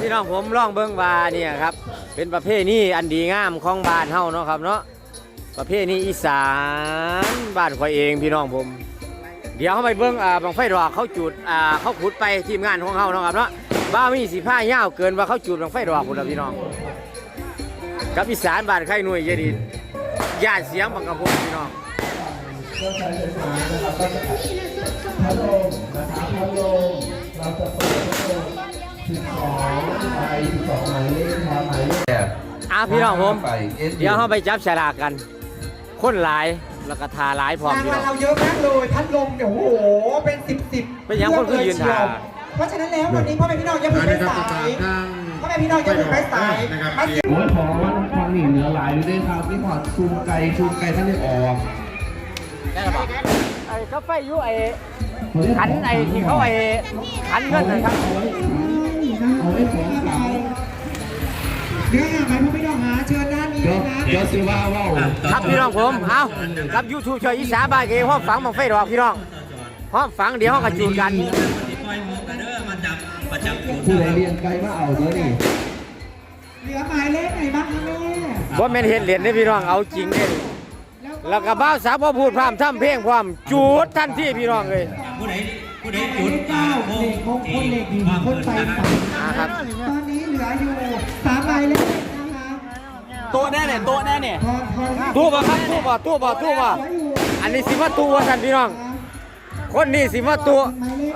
พี่น้องผมล่องเบิ้งว่าเนี่ยครับ เป็นประเภทนี้อันดีงามของบ้านเฮาเนาะครับเนาะประเภทนี้อีสานบ้านข่อยเองพี่น้องผม เดี๋ยวเขาไปเบิ้งอ่าบังไฟดอกเขาจุดอ่าเขาขุดไปทีมงานของเขาเนาะครับเนาะบ้ามีสีผ้ายาเกินว่าเขาจุดบังไฟดอกคุณพี่น้องกับอีสานบ้านไข่หน่วยเยดีญาติเสียงบังกะพุงพี่น้อง ไป12หมายเลขครับหมายเลขอะพี่น้องผม ไป S เดี๋ยวเขาไปจับฉลากกัน คนหลายแล้วก็ทาหลายพร้อมรางพี่วัน้องลเราเยอะมากเลยพัดลมเนี่ยโอ้โหเป็นสิบสิบเป็นอย่างคนคือยืนถ่าย เพราะฉะนั้นแล้ววันนี้พ่อแม่พี่น้องอย่าเพิ่งไปสายพ่อแม่พี่น้องอย่าเพิ่งไปสายมาสิ โอ้ยขอว่าฟังหนีเหนือหลายอยู่ด้วยครับพี่พอดซูมไกลซูมไกลท่านได้ออกได้หรือเปล่าไอ้กาแฟอยู่ไอ้ขันไอ้ที่เขาไอ้ขันเงินนะครับ เอาไว้ของเก่าเดี๋ยวอย่างไรพ่อพี่น้องหาเชิญด้านนี้เดี๋ยวนะเดี๋ยวสิว่าว่าครับพี่น้องผมเอากับยูทูบช่วยอีสาบานเองห้องฝังบังไฟดอกพี่น้องห้องฝังเดี๋ยวห้องกระจูนกันผู้ใดเรียนไกลมาเอาเด้อนี่เหลือหมายเลขไหนบ้างคะแม่ว่าแม่นเห็นเหรียญนี่พี่น้องเอาจริงเนี่ยแล้วก็บ้าสาวพ่อพูดพร่ำทำเพลงพร้อมจูดทันที่พี่น้องเลย ผู้ใดผู้ใดหมายจุเลดขเก้าเลขมงคลเลขดีคนไปฝันอ่าครับตอนนี้เหลืออยู่สามหมายเลขนะคะโต๊ะแน่เนี่ยโต๊ะแน่เนี่ยพอพอครับตู้บ่ครับตู้บ่ตู้บ่ตู้บ่อันนี้สิมาตู้ว่าท่านพี่น้อง คนนี้สิมาตู้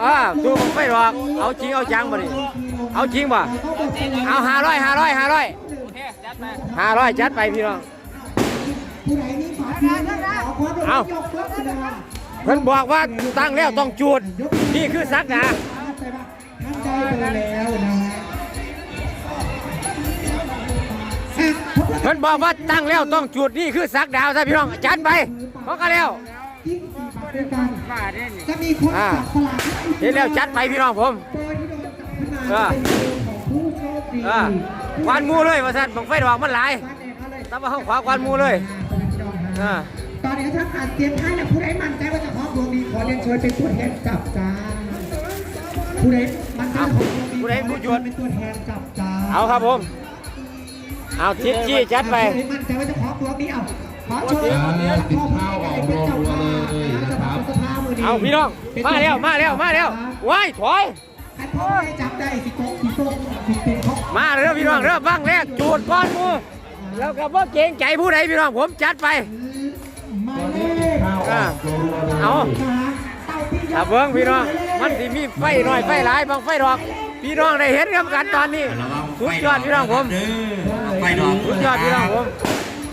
อ่าตู้บังไฟดอกเอาจริงเอาจังบ่นี่เอาจริงบ่เอาห้าร้อยห้าร้อยห้าร้อยห้าร้อยจัดไปพี่น้องผู้ใดมีฝาเพียงขอความร่วมมื เอาอยกยกแสดงเพิ่นบอกว่าตั้งแล้วต้องจูดนี่คือสักดาท่านได้ไปแล้วนะฮะอะพบกับเพิ่นบอกว่าตั้งแล้วต้องจูดนี่คือสักดาวซะพี่น้องจัดไปเพราะก็แล้วยิ่งสี่บาทด้วยกันจะมีคนจับสลากให้เห็นแล้วจัดไปพี่น้องผมเบอร์ที่โดนจับขึ้นมาเป็นเบอร์ของผู้โชคดีอ่าควันหมูเลยว่าซั่นบังไฟดอกมันหลายแต่ว่าห้องขวาควันหมูเลยอ่า ตอนนี้ถ้าขาดเสียงไทายและผู้ใดมั่นใจว่าจะครอบดวงดีขอเรียนเชิญเป็นตัวแทนจับจ้าผู้ใดมั่นใจว่าของดวงดีผู้ใดผู้จวดเป็นตัวแทนจับจ้าเอาครับผม เอาทิศจี้จัดไปมั่นใจว่าจะขอตัวนี้เอาขอโชว์อ่าติดข้าวออกรวมเลยนะครับเอาพี่น้อง มาแล้วมาแล้วมาแล้วว้ายถอยให้พ่อได้จับได้สิโกสิโกสิเป็นเขามาเริ่มพี่น้องเริ่มบ้างแรกจูดก้อนหมูแล้วก็บ่เกรงใจผู้ใดพี่น้องผมจัดไปหมายเล ขข้าวออกรวมเลยเอาเต่าพี่ถ้าเบิ้งพี่น้อง มันสิมีไฟหน่อยไฟหลายบางไฟดอก พี่น้องได้เห็นกับกันตอนนี้สุดยอดพี่น้องผมเด้อไฟดอกสุดยอดพี่น้องผม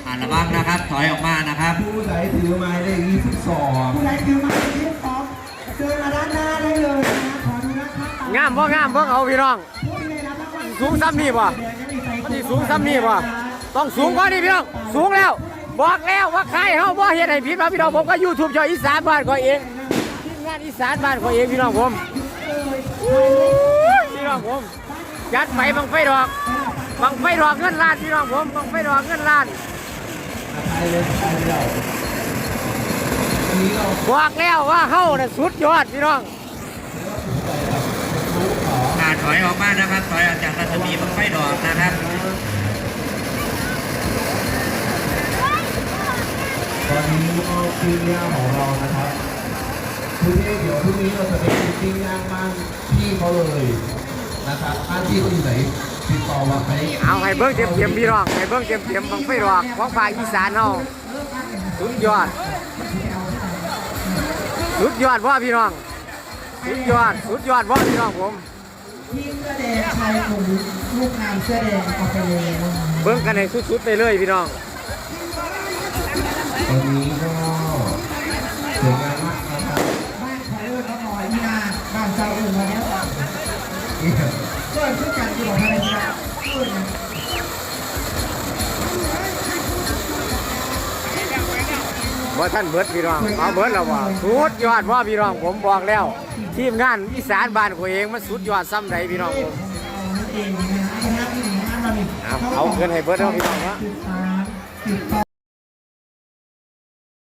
อ่านระวังนะครับ ถอยออกมานะครับ ผู้ใดถือไม้เลข22ผู้ใดคือหมายเลขสองเชิญมาด้านหน้าได้เลยนะขอดูนะครับงามบ่งามเบิ่งเอาพี่น้องผู้ที่ได้รับรางวัลสูงซ้ำนี่บ่มันสิสูงซ้ำนี่บ่ต้องสูงกว่านี้พี่น้อง สูงแล้ว บอกแล้วว่าใครเฮาบ่เฮ็ดให้ผิดว่าพี่น้องผมก็ YouTube ช่อยอีสานบ้านข่อยเองทีมงานอีสานบ้านข่อยเองพี่น้องผมพี่น้องผมจัดไปบังไฟดอกบังไฟดอกเงินล้านพี่น้องผมบังไฟดอกเงินล้านไทยเลยไทยเดียวอันนี้เราบอกแล้วว่าเฮาน่ะสุดยอดพี่น้องอ่าถอยออกมานะครับถอยออกจากรัศมีบังไฟดอกนะครับ ตอ นนี้ก็ปิ้งย่างของเรานะครับพื้นที่เดี๋ยวพรุ่งนี้เราจะไปกินปิ้งย่างบ้านพี่เขาเลยนะครับบ้านพี่เขาอยู่ไหนติดต่อมาไหมเอาให้เบิ่งเต็มเต็มๆพี่น้องให้เบิ่งเต็มเต็มๆบังไฟดอกของภาคอีสานเฮาสุดยอด สุดยอดว่าพี่น้อง สุดยอด สุดยอดว่าพี่น้องผมทีมเสื้อแดงชายหนุ่มลูกงามเสื้อแดงออกไปเลยเบิ่งกันให้สุดๆไปเลยพี่น้อง ตอนนี้ก็สวยงามมากนะครับบ้านขอเอิญน้องหน่อยพี่นาบ้านเจ้าเอิญมาแล้วนี่เอิญคือกันที่อกอะไรนะเอิญนะว่าท่านเบิดพี่น้องเอาเบิดแล้วว่าสุดยอดว่าพี่น้องผมบอกแล้ว ทีมงานอีสานบ้านของเองมันสุดยอดซ้ำใดพี่น้องผมเองนะคณะที่หนึ่งงาเราเนี่ยเอาเอาเงินให้เบิดเอาพี่น้องวะ